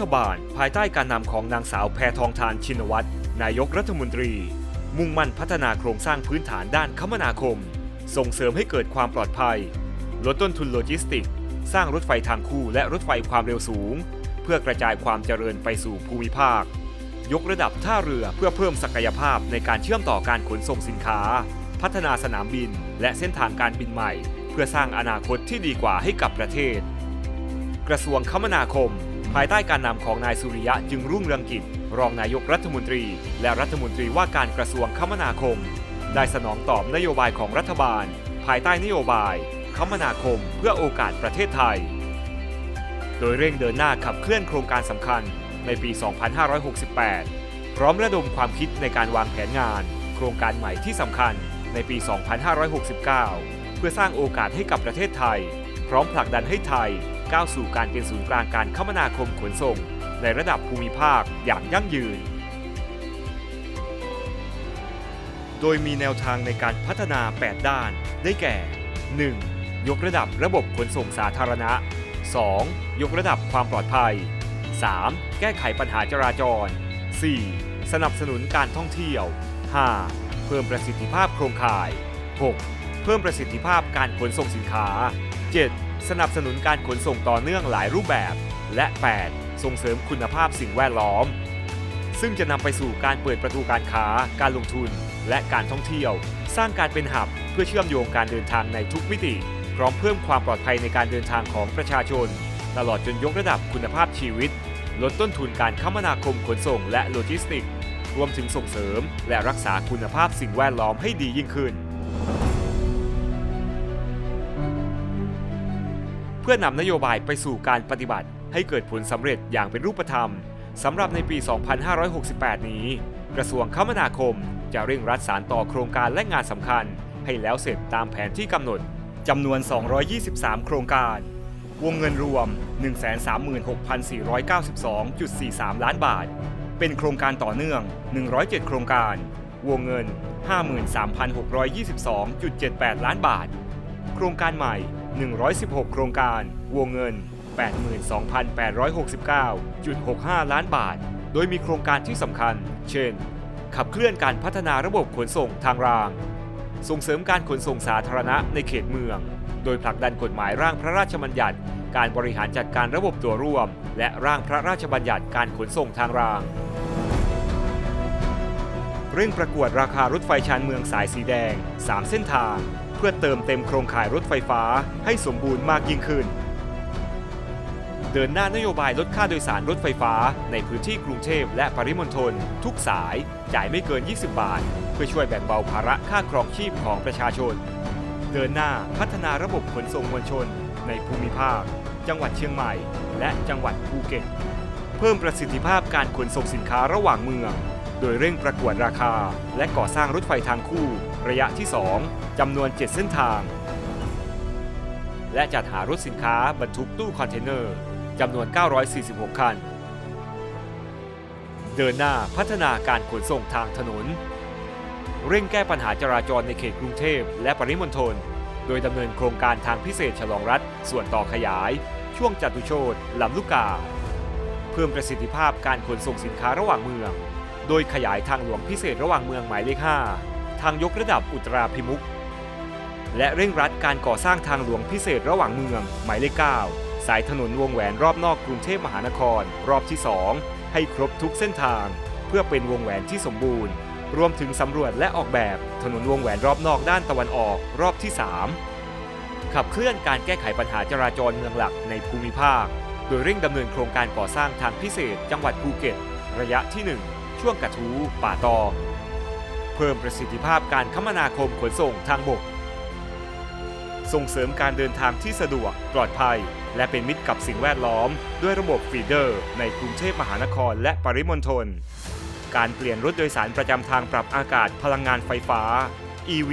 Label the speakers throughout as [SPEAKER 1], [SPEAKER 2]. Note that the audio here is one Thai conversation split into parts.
[SPEAKER 1] ฐบาล ภายใต้การนำของนางสาวแพทองทานชินวัตรนายกรัฐมนตรี มุ่งมั่นพัฒนาโครงสร้างพื้นฐานด้านคมนาคม ส่งเสริมให้เกิดความปลอดภัย ลดต้นทุนโลจิสติก สร้างรถไฟทางคู่และรถไฟความเร็วสูง เพื่อกระจายความเจริญไปสู่ภูมิภาค ยกระดับท่าเรือเพื่อเพิ่มศักยภาพในการเชื่อมต่อการขนส่งสินค้า พัฒนาสนามบิน และเส้นทางการบินใหม่ เพื่อสร้างอนาคตที่ดีกว่าให้กับประเทศ กระทรวงคมนาคม ภายใต้การนำของนายสุริยะจึงรุ่งเรืองกิจ รองนายกรัฐมนตรี และรัฐมนตรีว่าการกระทรวงคมนาคม ได้สนองตอบนโยบายของรัฐบาล ภายใต้นโยบาย คมนาคมเพื่อโอกาสประเทศไทย โดยเร่งเดินหน้าขับเคลื่อนโครงการสำคัญในปี 2568 พร้อมระดมความคิดในการวางแผนงาน โครงการใหม่ที่สำคัญในปี 2569 เพื่อสร้างโอกาสให้กับประเทศไทย พร้อมผลักดันให้ไทย ก้าวสู่การเป็นศูนย์กลางการคมนาคมขนส่ง ในระดับภูมิภาคอย่างยั่งยืน โดยมีแนวทางในการพัฒนา 8 ด้าน ได้แก่ 1. ยกระดับระบบขนส่งสาธารณะ 2. ยกระดับความปลอดภัย 3. แก้ไขปัญหาจราจร 4. สนับสนุนการท่องเที่ยว 5. เพิ่มประสิทธิภาพโครงข่าย 6. เพิ่มประสิทธิภาพการขนส่งสินค้า 7. สนับสนุนการขนส่งต่อเนื่องหลายรูปแบบ และ 8. ส่งเสริมคุณภาพสิ่งแวดล้อม ซึ่งจะนำไปสู่การเปิดประตูการค้า การลงทุน และการท่องเที่ยว สร้างการเป็นหับเพื่อเชื่อมโยงการเดินทางในทุกมิติ พร้อมเพิ่มความปลอดภัยในการเดินทางของประชาชน ตลอดจนยกระดับคุณภาพชีวิต ลดต้นทุนการคมนาคมขนส่งและโลจิสติก รวมถึงส่งเสริม และรักษาคุณภาพสิ่งแวดล้อมให้ดียิ่งขึ้น เพื่อนำนโยบายไปสู่การปฏิบัติ ให้เกิดผลสำเร็จอย่างเป็นรูปธรรมสำหรับในปี 2568 นี้ กระทรวงคมนาคมจะเร่งรัดสารต่อโครงการและงานสำคัญ ให้แล้วเสร็จตามแผนที่กำหนดจำนวน 223 โครงการ วงเงินรวม 136,492.43 ล้านบาท เป็นโครงการต่อเนื่อง 107 โครงการ วงเงิน 53,622.78 ล้านบาท โครงการใหม่ 116 โครงการ วงเงิน 82,869.65 ล้านบาท โดยมีโครงการที่สำคัญ เช่น ขับเคลื่อนการพัฒนาระบบขนส่งทางราง ส่งเสริมการขนส่งสาธารณะในเขตเมือง โดยผลักดันกฎหมายร่างพระราชบัญญัติ การบริหารจัดการระบบตัวร่วม และร่างพระราชบัญญัติการขนส่งทางรางเร่งประกวดราคารถไฟชานเมืองสายสีแดง 3 เส้นทาง พื่อเติมเต็มโครงข่ายรถไฟฟ้าให้สมบูรณ์มากยิ่งขึ้น เดินหน้านโยบายลดค่าโดยสารรถไฟฟ้า ในพื้นที่กรุงเทพและปริมณฑลทุกสาย จ่ายไม่เกิน 20 บาท เพื่อช่วยแบ่งเบาภาระค่าครองชีพของประชาชน เดินหน้าพัฒนาระบบขนส่งมวลชน ในภูมิภาค จังหวัดเชียงใหม่ และจังหวัดภูเก็ต เพิ่มประสิทธิภาพการขนส่งสินค้าระหว่างเมือง โดยเร่งประกวดราคา และก่อสร้างรถไฟทางคู่ ระยะที่ 2 จำนวน 7 เส้นทาง และจัดหารถสินค้าบรรทุกตู้คอนเทนเนอร์จำนวน 946 คัน เดินหน้าพัฒนาการขนส่งทางถนน เร่งแก้ปัญหาจราจรในเขตกรุงเทพและปริมณฑล โดยดำเนินโครงการทางพิเศษฉลองรัฐ ส่วนต่อขยาย ช่วงจตุโชตลำลูกกา เพิ่มประสิทธิภาพการขนส่งสินค้าระหว่างเมือง โดยขยายทางหลวงพิเศษระหว่างเมืองหมายเลข 5 ทางยกระดับอุตราพิมุขและเร่งรัดการก่อสร้างทางหลวงพิเศษระหว่างเมือง หมายเลข 9 สายถนนวงแหวนรอบนอกกรุงเทพมหานคร รอบที่ 2 ให้ครบทุกเส้นทาง เพื่อเป็นวงแหวนที่สมบูรณ์ รวมถึงสำรวจและออกแบบถนนวงแหวนรอบนอกด้านตะวันออกรอบที่ 3 ขับเคลื่อนการแก้ไขปัญหาจราจรเมืองหลักในภูมิภาค โดยเร่งดำเนินโครงการก่อสร้างทางพิเศษ จังหวัดภูเก็ต ระยะที่ 1 ช่วงกระทูป่าตอ เพิ่มประสิทธิภาพการคมนาคมขนส่งทางบก ส่งเสริมการเดินทางที่สะดวกปลอดภัย และเป็นมิตรกับสิ่งแวดล้อม ด้วยระบบฟีเดอร์ ในกรุงเทพมหานครและปริมณฑล การเปลี่ยนรถโดยสารประจำทางปรับอากาศพลังงานไฟฟ้า EV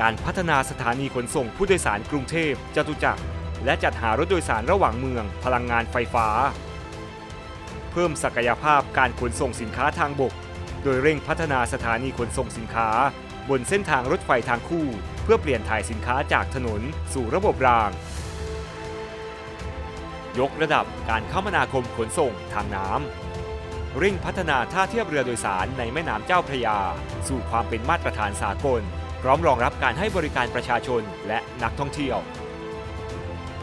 [SPEAKER 1] การพัฒนาสถานีขนส่งผู้โดยสารกรุงเทพจตุจักร และจัดหารถโดยสารระหว่างเมือง พลังงานไฟฟ้า เพิ่มศักยภาพการขนส่งสินค้าทางบก โดยเร่งพัฒนาสถานีขนส่งสินค้า บนเส้นทางรถไฟทางคู่ เพื่อเปลี่ยนถ่ายสินค้าจากถนนสู่ระบบราง ยกระดับการคมนาคมขนส่งทางน้ำเร่งพัฒนาท่าเทียบเรือโดยสารในแม่น้ำเจ้าพระยา สู่ความเป็นมาตรฐานสากล พร้อมรองรับการให้บริการประชาชนและนักท่องเที่ยว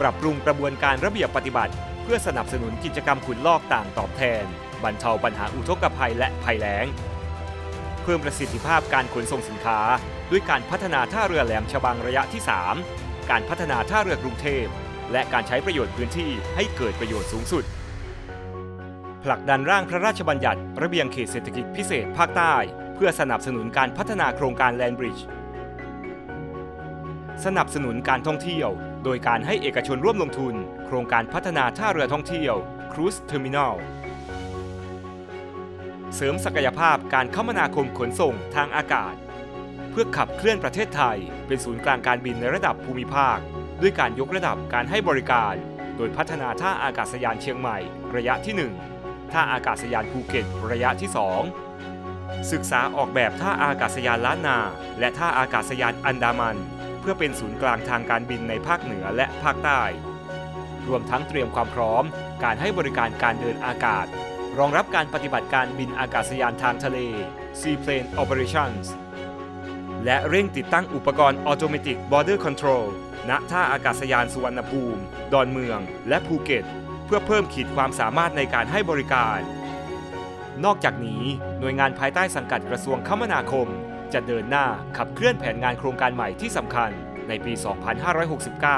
[SPEAKER 1] ปรับปรุงกระบวนการระเบียบปฏิบัติ เพื่อสนับสนุนกิจกรรมขุดลอกต่างตอบแทนบรรเทาปัญหาอุทกภัยและภัยแล้ง เพิ่มประสิทธิภาพการขนส่งสินค้า ด้วยการพัฒนาท่าเรือแหลมฉบังระยะที่ 3 การพัฒนาท่าเรือกรุงเทพ และการใช้ประโยชน์พื้นที่ให้เกิดประโยชน์สูงสุด ผลักดันร่างพระราชบัญญัติ ระเบียงเขตเศรษฐกิจพิเศษภาคใต้ เพื่อสนับสนุนการพัฒนาโครงการแลนบริดจ์สนับสนุนการท่องเที่ยว โดยการให้เอกชนร่วมลงทุน โครงการพัฒนาท่าเรือท่องเที่ยว Cruise Terminal เเสริมศักยภาพการคมนาคมขนส่งทางอากาศ เพื่อขับเคลื่อนประเทศไทย เป็นศูนย์กลางการบินในระดับภูมิภาค ด้วยการยกระดับการให้บริการ โดยพัฒนาท่าอากาศยานเชียงใหม่ ระยะที่ 1 ท่าอากาศยานภูเก็ต ระยะที่ 2 ศึกษาออกแบบท่าอากาศยานล้านนา และท่าอากาศยานอันดามัน เพื่อเป็นศูนย์กลางทางการบินในภาคเหนือและภาคใต้ รวมทั้งเตรียมความพร้อม การให้บริการการเดินอากาศ รองรับการปฏิบัติการบินอากาศยานทางทะเล Seaplane Operations และเร่งติดตั้งอุปกรณ์ Automatic Border Control ณท่าอากาศยานสุวรรณภูมิ ดอนเมือง และภูเก็ต เพื่อเพิ่มขีดความสามารถในการให้บริการ นอกจากนี้ หน่วยงานภายใต้สังกัดกระทรวงคมนาคม จะเดินหน้าขับเคลื่อนแผนงานโครงการใหม่ที่สำคัญในปี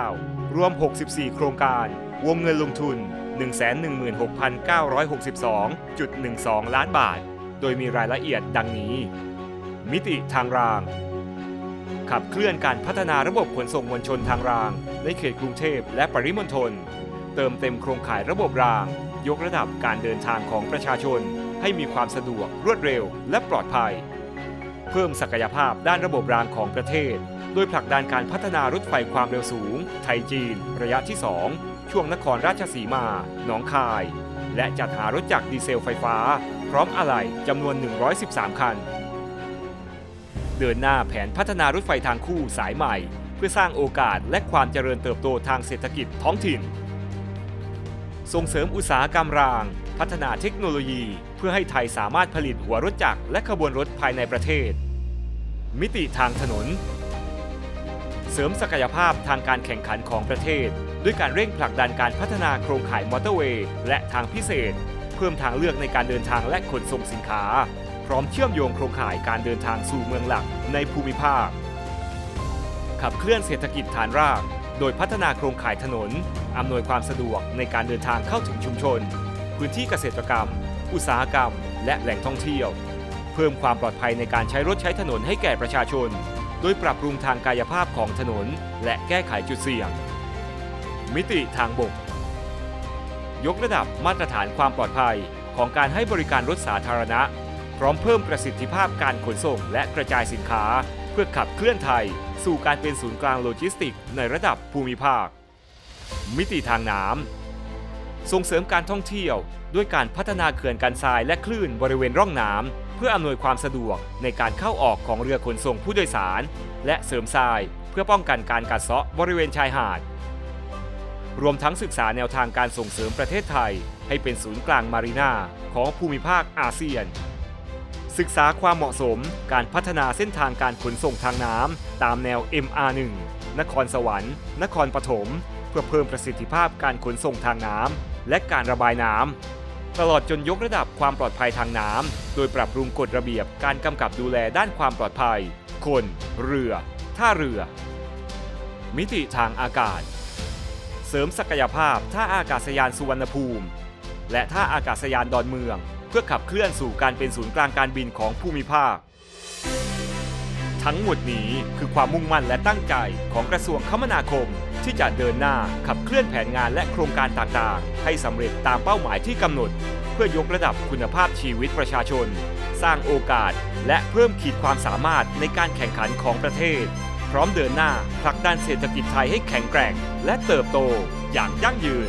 [SPEAKER 1] 2569 รวม 64 โครงการ วงเงินลงทุน 116,962.12 ล้านบาท โดยมีรายละเอียดดังนี้ มิติทางราง ขับเคลื่อนการพัฒนาระบบขนส่งมวลชนทางราง ในเขตกรุงเทพและปริมณฑล เติมเต็มโครงข่ายระบบราง ยกระดับการเดินทางของประชาชน ให้มีความสะดวกรวดเร็ว และปลอดภัย เพิ่มศักยภาพด้านระบบรางของประเทศ โดยผลักดันการพัฒนารถไฟความเร็วสูง ไทยจีน ระยะที่ 2 ช่วงนครราชสีมา หนองคาย และจัดหารถจักรดีเซลไฟฟ้า พร้อมอะไหล่จำนวน 113 คัน เดินหน้าแผนพัฒนารถไฟทางคู่สายใหม่ เพื่อสร้างโอกาสและความเจริญเติบโตทางเศรษฐกิจท้องถิ่น ส่งเสริมอุตสาหกรรมราง พัฒนาเทคโนโลยี เพื่อให้ไทยสามารถผลิตหัวรถจักรและขบวนรถภายในประเทศ มิติทางถนน เสริมศักยภาพทางการแข่งขันของประเทศ ด้วยการเร่งผลักดันการพัฒนาโครงข่ายมอเตอร์เวย์และทางพิเศษ เพิ่มทางเลือกในการเดินทางและขนส่งสินค้า พร้อมเชื่อมโยงโครงข่ายการเดินทางสู่เมืองหลักในภูมิภาค ขับเคลื่อนเศรษฐกิจฐานราก โดยพัฒนาโครงข่ายถนน อำนวยความสะดวกในการเดินทางเข้าถึงชุมชน พื้นที่เกษตรกรรม อุตสาหกรรม และแหล่งท่องเที่ยว เพิ่มความปลอดภัยในการใช้รถใช้ถนนให้แก่ประชาชน โดยปรับปรุงทางกายภาพของถนน และแก้ไขจุดเสี่ยง มิติทางบก ยกระดับมาตรฐานความปลอดภัยของการให้บริการรถสาธารณะ พร้อมเพิ่มประสิทธิภาพการขนส่งและกระจายสินค้า เพื่อขับเคลื่อนไทย สู่การเป็นศูนย์กลางโลจิสติกส์ในระดับภูมิภาค มิติทางน้ำส่งเสริมการท่องเที่ยว ด้วยการพัฒนาเขื่อนกันทรายและคลื่นบริเวณร่องน้ำ เพื่ออำนวยความสะดวกในการเข้าออกของเรือขนส่งผู้โดยสาร และเสริมทรายเพื่อป้องกันการกัดเซาะบริเวณชายหาด รวมทั้งศึกษาแนวทางการส่งเสริมประเทศไทย ให้เป็นศูนย์กลางมารีนาของภูมิภาคอาเซียน ศึกษาความเหมาะสมการพัฒนาเส้นทางการขนส่งทางน้ำตามแนว MR1 นครสวรรค์ นครปฐม เพื่อเพิ่มประสิทธิภาพการขนส่งทางน้ำและการระบายน้ำ ตลอดจนยกระดับความปลอดภัยทางน้ำ โดยปรับปรุงกฎระเบียบการกำกับดูแลด้านความปลอดภัย คน เรือ ท่าเรือ มิติทางอากาศ เสริมศักยภาพท่าอากาศยานสุวรรณภูมิ และท่าอากาศยานดอนเมือง เพื่อขับเคลื่อนสู่การเป็นศูนย์กลางการบินของภูมิภาค ทั้งหมดนี้คือความมุ่งมั่นและตั้งใจของกระทรวงคมนาคม ที่จะเดินหน้าขับเคลื่อนแผนงานและโครงการต่างๆ ให้สำเร็จตามเป้าหมายที่กำหนด เพื่อยกระดับคุณภาพชีวิตประชาชน สร้างโอกาส และเพิ่มขีดความสามารถในการแข่งขันของประเทศ พร้อมเดินหน้าผลักดันเศรษฐกิจไทยให้แข็งแกร่ง และเติบโตอย่างยั่งยืน